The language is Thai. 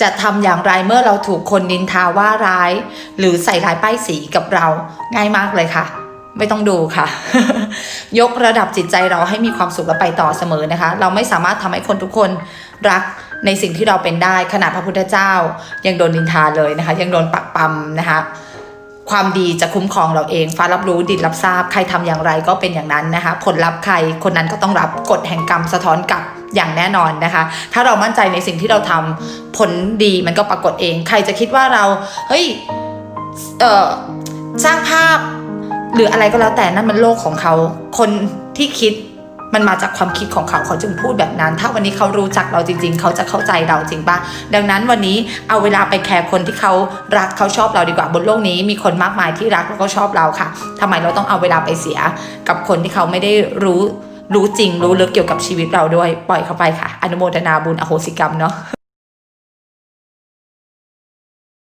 จะทำอย่างไรเมื่อเราถูกคนนินทาว่าร้าย หรือใส่ร้ายป้ายสีกับเราง่ายมากเลยค่ะ ไม่ต้องดูค่ะ ยกระดับจิตใจเราให้มีความสุขและไปต่อเสมอนะคะ เราไม่สามารถทำให้คนทุกคนรักในสิ่งที่เราเป็นได้ขนาดพระพุทธเจ้า ยังโดนนินทาเลยนะคะ ยังโดนปักปั๊มนะคะความดีจะคุ้มครองเราเอง ฟ้ารับรู้ดินรับทราบ ใครทำอย่างไรก็เป็นอย่างนั้นนะคะ ผลลัพธ์ใครคนนั้นก็ต้องรับกฎแห่งกรรมสะท้อนกลับ อย่างแน่นอนนะคะ ถ้าเรามั่นใจในสิ่งที่เราทำผลดีมันก็ปรากฏเอง ใครจะคิดว่าเราเฮ้ยเออสร้างภาพ หรืออะไรก็แล้วแต่นั่นมันโลกของเขา คนที่คิดมันมาจากความคิดของเขาเขาจึงพูดแบบนั้น ถ้าวันนี้เขารู้จักเราจริง ๆ เขาจะเข้าใจเราจริงปะดังนั้นวันนี้เอาเวลาไปแคร์คนที่เขารักเขาชอบเราดีกว่าบนโลกนี้ มีคนมากมายที่รักแล้วก็ชอบเราค่ะทำไมเราต้องเอาเวลาไปเสีย กับคนที่เขาไม่ได้รู้ รู้จริงรู้ลึกเกี่ยวกับชีวิตเราด้วย ปล่อยเขาไปค่ะ อนุโมทนาบุญอโหสิกรรมเนาะ